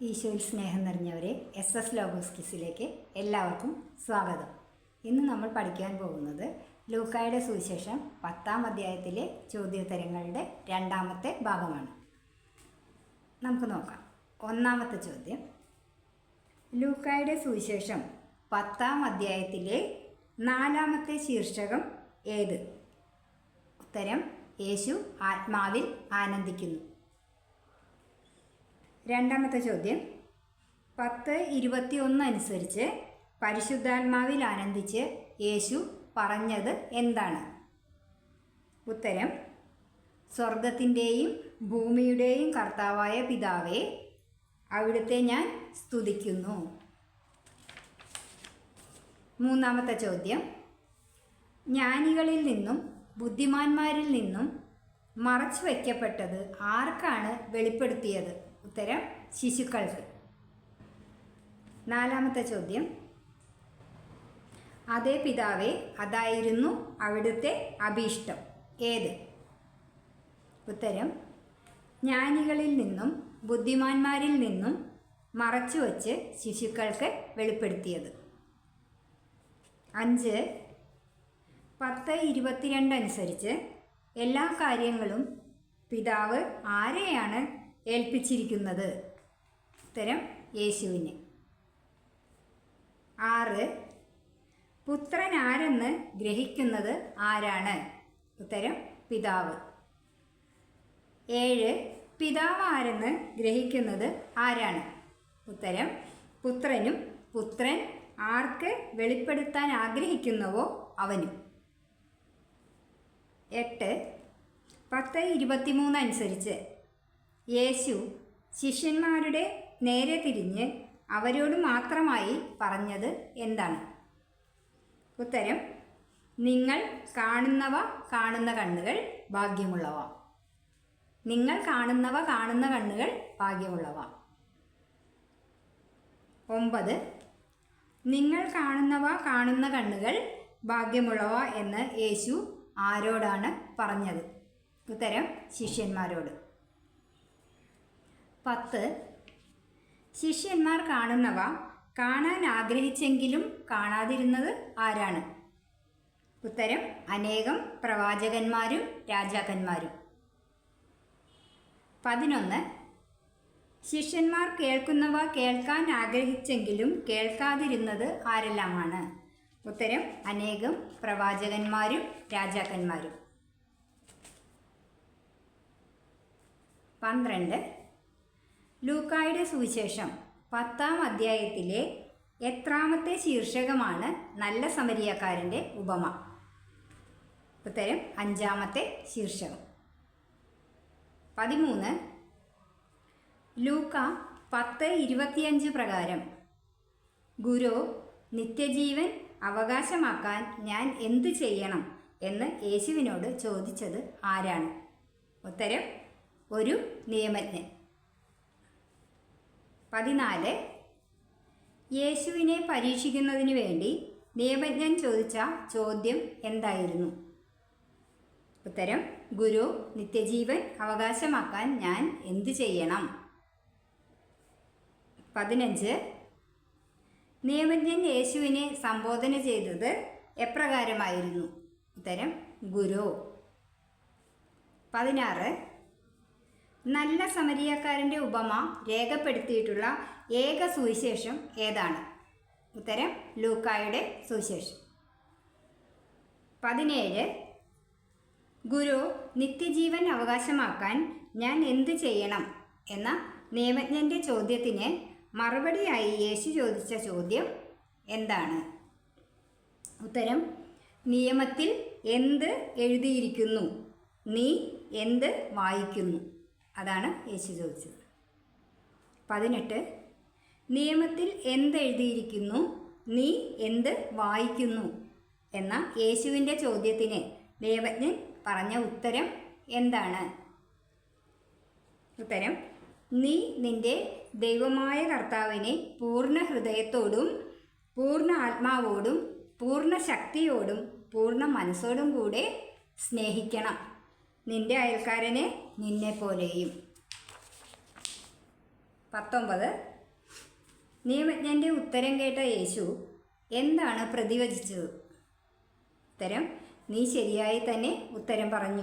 ഈശോയിൽ സ്നേഹം നിറഞ്ഞവരെ എസ് എസ് ലോഗോസ് കിസിലേക്ക് എല്ലാവർക്കും സ്വാഗതം. ഇന്ന് നമ്മൾ പഠിക്കാൻ പോകുന്നത് ലൂക്കായുടെ സുവിശേഷം പത്താം അധ്യായത്തിലെ ചോദ്യോത്തരങ്ങളുടെ രണ്ടാമത്തെ ഭാഗമാണ്. നമുക്ക് നോക്കാം. ഒന്നാമത്തെ ചോദ്യം. ലൂക്കായുടെ സുവിശേഷം പത്താം അധ്യായത്തിലെ നാലാമത്തെ ശീർഷകം ഏത്? ഉത്തരം യേശു ആത്മാവിൽ ആനന്ദിക്കുന്നു. രണ്ടാമത്തെ ചോദ്യം. പത്ത് ഇരുപത്തിയൊന്ന് അനുസരിച്ച് പരിശുദ്ധാത്മാവിൽ ആനന്ദിച്ച് യേശു പറഞ്ഞത് എന്താണ്? ഉത്തരം സ്വർഗത്തിന്റെയും ഭൂമിയുടെയും കർത്താവായ പിതാവേ അവിടുത്തെ ഞാൻ സ്തുതിക്കുന്നു. മൂന്നാമത്തെ ചോദ്യം ജ്ഞാനികളിൽ നിന്നും ബുദ്ധിമാന്മാരിൽ നിന്നും മറച്ചു വയ്ക്കപ്പെട്ടത് ആർക്കാണ് വെളിപ്പെടുത്തിയത്? ഉത്തരം ശിശുക്കൾക്ക് നാലാമത്തെ ചോദ്യം. അതേ പിതാവേ അതായിരുന്നു അവിടുത്തെ അഭീഷ്ടം. ഏത്? ഉത്തരം ജ്ഞാനികളിൽ നിന്നും ബുദ്ധിമാന്മാരിൽ നിന്നും മറച്ചു വച്ച് ശിശുക്കൾക്ക് വെളിപ്പെടുത്തിയത്. അഞ്ച് പത്ത് ഇരുപത്തിരണ്ട് അനുസരിച്ച് എല്ലാ കാര്യങ്ങളും പിതാവ് ആരെയാണ് ഏൽപ്പിച്ചിരിക്കുന്നത്. ഉത്തരം യേശുവിനെ. ആറ്. പുത്രൻ ആരെന്ന് ഗ്രഹിക്കുന്നത് ആരാണ്? ഉത്തരം പിതാവ്. ഏഴ്. പിതാവ് ആരെന്ന് ഗ്രഹിക്കുന്നത് ആരാണ്? ഉത്തരം പുത്രനും പുത്രൻ ആർക്ക് വെളിപ്പെടുത്താൻ ആഗ്രഹിക്കുന്നുവോ അവനും. എട്ട്. പത്ത് ഇരുപത്തിമൂന്ന് അനുസരിച്ച് യേശു ശിഷ്യന്മാരുടെ നേരെ തിരിഞ്ഞ് അവരോട് മാത്രമായി പറഞ്ഞത് എന്താണ്? ഉത്തരം നിങ്ങൾ കാണുന്നവ കാണുന്ന കണ്ണുകൾ ഭാഗ്യമുള്ളവ. നിങ്ങൾ കാണുന്നവ കാണുന്ന കണ്ണുകൾ ഭാഗ്യമുള്ളവ. ഒമ്പത് നിങ്ങൾ കാണുന്നവ കാണുന്ന കണ്ണുകൾ ഭാഗ്യമുള്ളവ എന്ന് യേശു ആരോടാണ് പറഞ്ഞത്? ഉത്തരം ശിഷ്യന്മാരോട്. പത്ത്. ശിഷ്യന്മാർ കാണുന്നവ കാണാൻ ആഗ്രഹിച്ചെങ്കിലും കാണാതിരുന്നത് ആരാണ്? ഉത്തരം അനേകം പ്രവാചകന്മാരും രാജാക്കന്മാരും. പതിനൊന്ന്. ശിഷ്യന്മാർ കേൾക്കുന്നവ കേൾക്കാൻ ആഗ്രഹിച്ചെങ്കിലും കേൾക്കാതിരുന്നത് ആരെല്ലാമാണ്? ഉത്തരം അനേകം പ്രവാചകന്മാരും രാജാക്കന്മാരും. പന്ത്രണ്ട്. ലൂക്കായുടെ സുവിശേഷം പത്താം അധ്യായത്തിലെ എത്രാമത്തെ ശീർഷകമാണ് നല്ല സമരിയക്കാരന്റെ ഉപമ. ഉത്തരം അഞ്ചാമത്തെ ശീർഷകം. പതിമൂന്ന് ലൂക്ക പത്ത് ഇരുപത്തിയഞ്ച് പ്രകാരം ഗുരു നിത്യജീവൻ അവകാശമാക്കാൻ ഞാൻ എന്ത് ചെയ്യണം എന്ന് യേശുവിനോട് ചോദിച്ചത് ആരാണ്? ഉത്തരം ഒരു നിയമജ്ഞൻ. പതിനാല്. യേശുവിനെ പരീക്ഷിക്കുന്നതിന് വേണ്ടി നിയമജ്ഞൻ ചോദിച്ച ചോദ്യം എന്തായിരുന്നു? ഉത്തരം ഗുരു നിത്യജീവൻ അവകാശമാക്കാൻ ഞാൻ എന്തു ചെയ്യണം? പതിനഞ്ച്. നിയമജ്ഞൻ യേശുവിനെ സംബോധന ചെയ്തത് എപ്രകാരമായിരുന്നു? ഉത്തരം ഗുരു. പതിനാറ്. നല്ല സമരിയക്കാരന്റെ ഉപമ രേഖപ്പെടുത്തിയിട്ടുള്ള ഏക സുവിശേഷം ഏതാണ്? ഉത്തരം ലൂക്കായുടെ സുവിശേഷം. പതിനേഴ്. ഗുരു നിത്യജീവൻ അവകാശമാക്കാൻ ഞാൻ എന്ത് ചെയ്യണം? എന്ന നിയമജ്ഞന്റെ ചോദ്യത്തിന് മറുപടിയായി യേശു ചോദിച്ച ചോദ്യം എന്താണ്? ഉത്തരം നിയമത്തിൽ എന്ത് എഴുതിയിരിക്കുന്നു? നീ എന്ത് വായിക്കുന്നു? അതാണ് യേശു ചോദിച്ചത്. പതിനെട്ട് നിയമത്തിൽ എന്തെഴുതിയിരിക്കുന്നു നീ എന്ത് വായിക്കുന്നു? എന്ന യേശുവിന്റെ ചോദ്യത്തിന് ദേവജ്ഞൻ പറഞ്ഞ ഉത്തരം എന്താണ്? ഉത്തരം നീ നിന്റെ ദൈവമായ കർത്താവിനെ പൂർണ ഹൃദയത്തോടും പൂർണ ആത്മാവോടും പൂർണ ശക്തിയോടും പൂർണ മനസ്സോടും കൂടെ സ്നേഹിക്കണം. നിന്റെ അയൽക്കാരനെ നിന്നെ പോലെയും. പത്തൊമ്പത്. നിയമജ്ഞന്റെ ഉത്തരം കേട്ട യേശു എന്താണ് പ്രതിവചിച്ചത്? ഉത്തരം നീ ശരിയായി തന്നെ ഉത്തരം പറഞ്ഞു.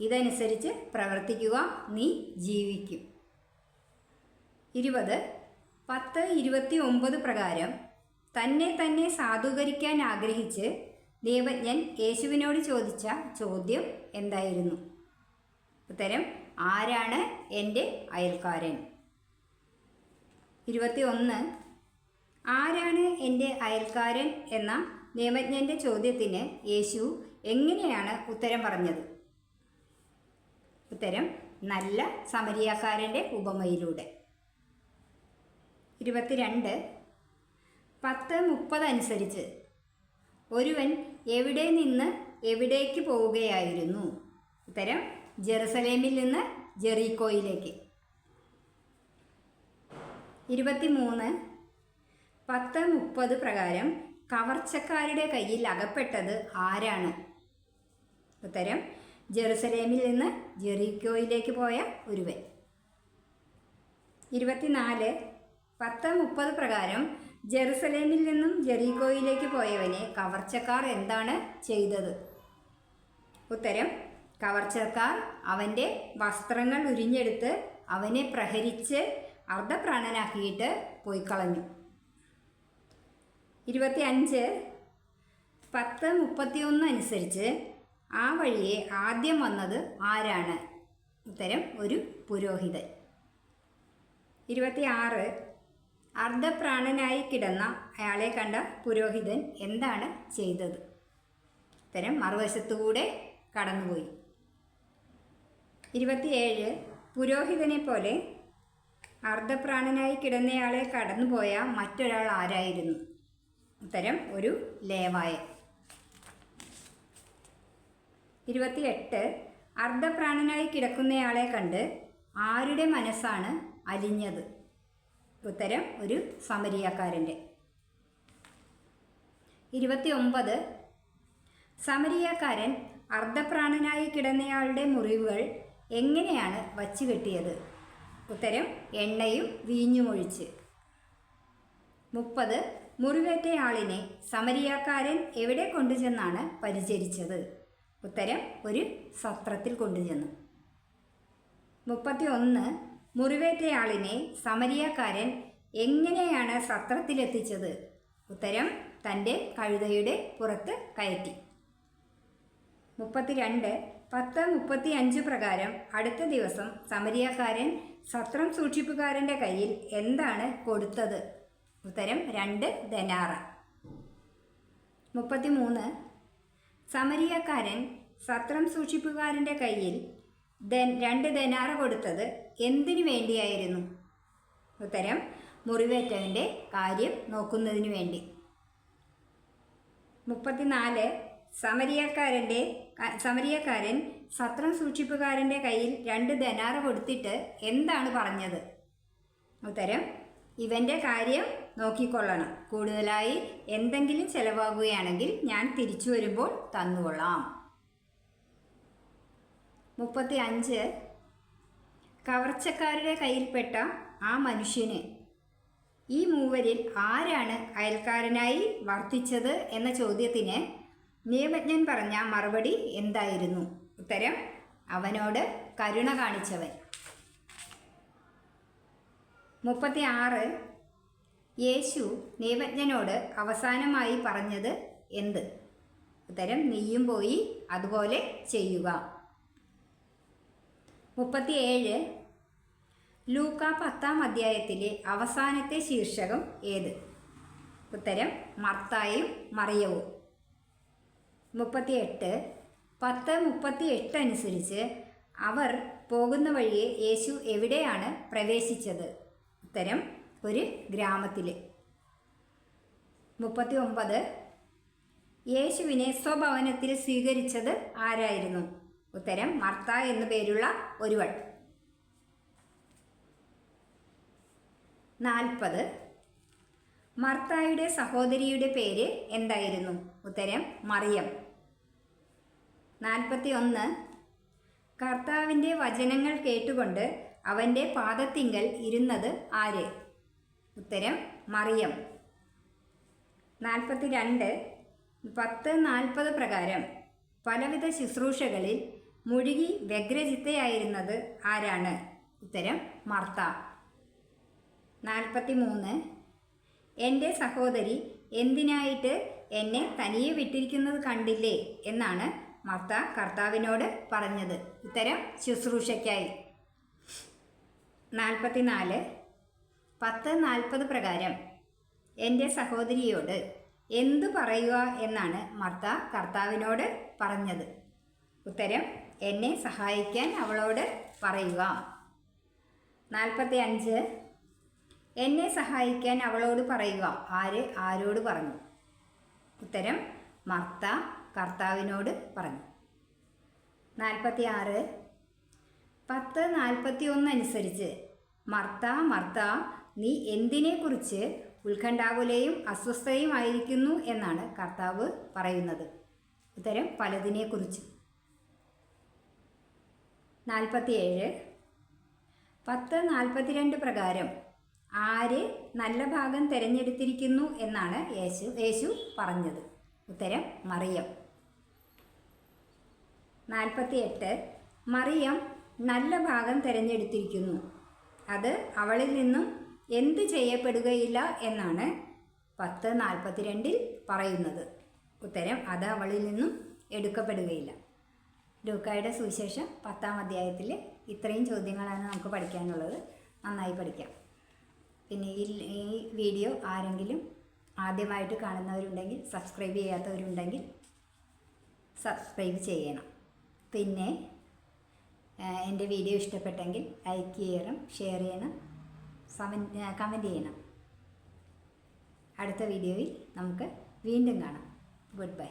ഇതനുസരിച്ച് പ്രവർത്തിക്കുക നീ ജീവിക്കും. ഇരുപത്. പത്ത് ഇരുപത്തി ഒമ്പത് പ്രകാരം തന്നെ തന്നെ സാധൂകരിക്കാൻ ആഗ്രഹിച്ച് ദേവജ്ഞൻ യേശുവിനോട് ചോദിച്ച ചോദ്യം എന്തായിരുന്നു? ഉത്തരം ആരാണ് എന്റെ അയൽക്കാരൻ? ഇരുപത്തി ഒന്ന് ആരാണ് എന്റെ അയൽക്കാരൻ? എന്ന നിയമജ്ഞന്റെ ചോദ്യത്തിന് യേശു എങ്ങനെയാണ് ഉത്തരം പറഞ്ഞത്? ഉത്തരം നല്ല സമരിയാക്കാരന്റെ ഉപമയിലൂടെ. ഇരുപത്തിരണ്ട് പത്ത് മുപ്പത് അനുസരിച്ച് ഒരുവൻ എവിടെ നിന്ന് എവിടേക്ക് പോവുകയായിരുന്നു? ഉത്തരം ജെറുസലേമിൽ നിന്ന് ജെറീക്കോയിലേക്ക്. ഇരുപത്തിമൂന്ന് പത്ത് മുപ്പത് പ്രകാരം കവർച്ചക്കാരുടെ കയ്യിൽ അകപ്പെട്ടത് ആരാണ്? ഉത്തരം ജെറുസലേമിൽ നിന്ന് ജെറീക്കോയിലേക്ക് പോയ ഒരുവൻ. ഇരുപത്തിനാല് പത്ത് മുപ്പത് പ്രകാരം ജെറുസലേമിൽ നിന്നും ജെറീകോയിലേക്ക് പോയവനെ കവർച്ചക്കാർ എന്താണ് ചെയ്തത്? ഉത്തരം കവർച്ചക്കാർ അവന്റെ വസ്ത്രങ്ങൾ ഉരിഞ്ഞെടുത്ത് അവനെ പ്രഹരിച്ച് അർദ്ധപ്രാണനാക്കിയിട്ട് പോയി കളഞ്ഞു ഇരുപത്തി അഞ്ച് പത്ത് മുപ്പത്തിയൊന്ന് അനുസരിച്ച് ആ വഴിയെ ആദ്യം വന്നത് ആരാണ്? ഉത്തരം ഒരു പുരോഹിതൻ. ഇരുപത്തിയാറ് അർദ്ധപ്രാണനായി കിടന്ന അയാളെ കണ്ട പുരോഹിതൻ എന്താണ് ചെയ്തത്? ഉത്തരം മറുവശത്തുകൂടെ കടന്നുപോയി. ഇരുപത്തിയേഴ് പുരോഹിതനെ പോലെ അർദ്ധപ്രാണനായി കിടന്നയാളെ കടന്നുപോയ മറ്റൊരാൾ ആരായിരുന്നു? ഉത്തരം ഒരു ലേവായൻ. ഇരുപത്തിയെട്ട് അർദ്ധപ്രാണനായി കിടക്കുന്നയാളെ കണ്ട് ആരുടെ മനസ്സാണ് അലിഞ്ഞത്? ഉത്തരം ഒരു സമരിയാക്കാരന്റെ. ഇരുപത്തി ഒമ്പത് സമരിയാക്കാരൻ അർദ്ധപ്രാണനായി കിടന്നയാളുടെ മുറിവുകൾ എങ്ങനെയാണ് വച്ചു കെട്ടിയത്? ഉത്തരം എണ്ണയും വീഞ്ഞുമൊഴിച്ച് മുപ്പത്. മുറിവേറ്റയാളിനെ സമരിയാക്കാരൻ എവിടെ കൊണ്ടുചെന്നാണ് പരിചരിച്ചത്? ഉത്തരം ഒരു സത്രത്തിൽ കൊണ്ടുചെന്നു. മുപ്പത്തി ഒന്ന് മുറിവേറ്റയാളിനെ സമരിയക്കാരൻ എങ്ങനെയാണ് സത്രത്തിലെത്തിച്ചത്? ഉത്തരം തന്റെ കഴുതയുടെ പുറത്ത് കയറ്റി. മുപ്പത്തിരണ്ട് പത്ത് മുപ്പത്തി അഞ്ച് പ്രകാരം അടുത്ത ദിവസം സമരിയക്കാരൻ സത്രം സൂക്ഷിപ്പുകാരന്റെ കയ്യിൽ എന്താണ് കൊടുത്തത്? ഉത്തരം രണ്ട് ധനാറ മുപ്പത്തിമൂന്ന് സമരിയക്കാരൻ സത്രം സൂക്ഷിപ്പുകാരന്റെ കയ്യിൽ ദൻ രണ്ട് ധനാറ കൊടുത്തത് എന്തിനു വേണ്ടിയായിരുന്നു? ഉത്തരം മുറിവേറ്റവന്റെ കാര്യം നോക്കുന്നതിന് വേണ്ടി. മുപ്പത്തിനാല് സമരിയക്കാരന്റെ സമരിയക്കാരൻ സത്രം സൂക്ഷിപ്പുകാരന്റെ കയ്യിൽ രണ്ട് ധനാറ കൊടുത്തിട്ട് എന്താണ് പറഞ്ഞത്? ഉത്തരം ഇവന്റെ കാര്യം നോക്കിക്കൊള്ളണം. കൂടുതലായി എന്തെങ്കിലും ചിലവാകുകയാണെങ്കിൽ ഞാൻ തിരിച്ചു വരുമ്പോൾ തന്നുകൊള്ളാം. മുപ്പത്തി അഞ്ച് കവർച്ചക്കാരുടെ കയ്യിൽപ്പെട്ട ആ മനുഷ്യന്. ഈ മൂവരിൽ ആരാണ് അയൽക്കാരനായി വർത്തിച്ചത് എന്ന ചോദ്യത്തിന് നിയമജ്ഞൻ പറഞ്ഞ മറുപടി എന്തായിരുന്നു? ഉത്തരം അവനോട് കരുണ കാണിച്ചവൻ. മുപ്പത്തി ആറ് യേശു നിയമജ്ഞനോട് അവസാനമായി പറഞ്ഞത് എന്ത്? ഉത്തരം നീയും പോയി അതുപോലെ ചെയ്യുക. മുപ്പത്തിയേഴ്. ലൂക്ക പത്താം അധ്യായത്തിലെ അവസാനത്തെ ശീർഷകം ഏത്? ഉത്തരം മർത്തായും മറിയവും. മുപ്പത്തിയെട്ട്. പത്ത് മുപ്പത്തി എട്ട് അനുസരിച്ച് അവർ പോകുന്ന വഴിയെ യേശു എവിടെയാണ് പ്രവേശിച്ചത്? ഉത്തരം ഒരു ഗ്രാമത്തിൽ മുപ്പത്തി ഒമ്പത് യേശുവിനെ സ്വഭവനത്തിൽ സ്വീകരിച്ചത് ആരായിരുന്നു? ഉത്തരം മർത്ത എന്നു പേരുള്ള ഒരുവൾ. നാൽപ്പത്. മർത്തായുടെ സഹോദരിയുടെ പേര് എന്തായിരുന്നു? ഉത്തരം മറിയം. നാൽപ്പത്തി ഒന്ന് കർത്താവിന്റെ വചനങ്ങൾ കേട്ടുകൊണ്ട് അവന്റെ പാദത്തിങ്കൽ ഇരുന്നത് ആര്? ഉത്തരം മറിയം. നാൽപ്പത്തി രണ്ട് പത്ത് നാൽപ്പത് പ്രകാരം പലവിധ ശുശ്രൂഷകളിൽ മുഴുകി വ്യഗ്രചിത്തയായിരുന്നത് ആരാണ്? ഉത്തരം മർത്ത. നാൽപ്പത്തി മൂന്ന് എന്റെ സഹോദരി എന്തിനായിട്ട് എന്നെ തനിയെ വിട്ടിരിക്കുന്നത് കണ്ടില്ലേ? എന്നാണ് മർത്ത കർത്താവിനോട് പറഞ്ഞത്. ഉത്തരം ശുശ്രൂഷയ്ക്കായി. നാൽപ്പത്തിനാല്. പത്ത് നാൽപ്പത് പ്രകാരം എന്റെ സഹോദരിയോട് എന്തു പറയുക എന്നാണ് മർത്ത കർത്താവിനോട് പറഞ്ഞത്. ഉത്തരം എന്നെ സഹായിക്കാൻ അവളോട് പറയുക. നാൽപ്പത്തി അഞ്ച് എന്നെ സഹായിക്കാൻ അവളോട് പറയുക. ആര്? ആരോട് പറഞ്ഞു? ഉത്തരം മർത്ത കർത്താവിനോട് പറഞ്ഞു. നാൽപ്പത്തി ആറ് പത്ത് നാൽപ്പത്തി ഒന്ന് അനുസരിച്ച് മർത്ത മർത്ത നീ എന്തിനെക്കുറിച്ച് ഉത്കണ്ഠാകുലയും അസ്വസ്ഥയും ആയിരിക്കുന്നു എന്നാണ് കർത്താവ് പറയുന്നത്. ഉത്തരം പലതിനെക്കുറിച്ച്. നാൽപ്പത്തിയേഴ് പത്ത് നാൽപ്പത്തിരണ്ട് പ്രകാരം ആര് നല്ല ഭാഗം തിരഞ്ഞെടുത്തിരിക്കുന്നു എന്നാണ് യേശു യേശു പറഞ്ഞത്. ഉത്തരം മറിയം. നാൽപ്പത്തിയെട്ട് മറിയം നല്ല ഭാഗം തിരഞ്ഞെടുത്തിരിക്കുന്നു. അത് അവളിൽ നിന്നും എന്ത് ചെയ്യപ്പെടുകയില്ല എന്നാണ് പത്ത് നാൽപ്പത്തിരണ്ടിൽ പറയുന്നത്. ഉത്തരം അത് അവളിൽ നിന്നും എടുക്കപ്പെടുകയില്ല. ലൂക്കായുടെ സുവിശേഷം പത്താം അധ്യായത്തിൽ ഇത്രയും ചോദ്യങ്ങളാണ് നമുക്ക് പഠിക്കാനുള്ളത്. നന്നായി പഠിക്കാം. പിന്നെ ഈ വീഡിയോ ആരെങ്കിലും ആദ്യമായിട്ട് കാണുന്നവരുണ്ടെങ്കിൽ സബ്സ്ക്രൈബ് ചെയ്യാത്തവരുണ്ടെങ്കിൽ സബ്സ്ക്രൈബ് ചെയ്യണം. പിന്നെ എന്റെ വീഡിയോ ഇഷ്ടപ്പെട്ടെങ്കിൽ ലൈക്ക് ചെയ്യണം ഷെയർ ചെയ്യണം സമൻ കമന്റ് ചെയ്യണം. അടുത്ത വീഡിയോയിൽ നമുക്ക് വീണ്ടും കാണാം. Good bye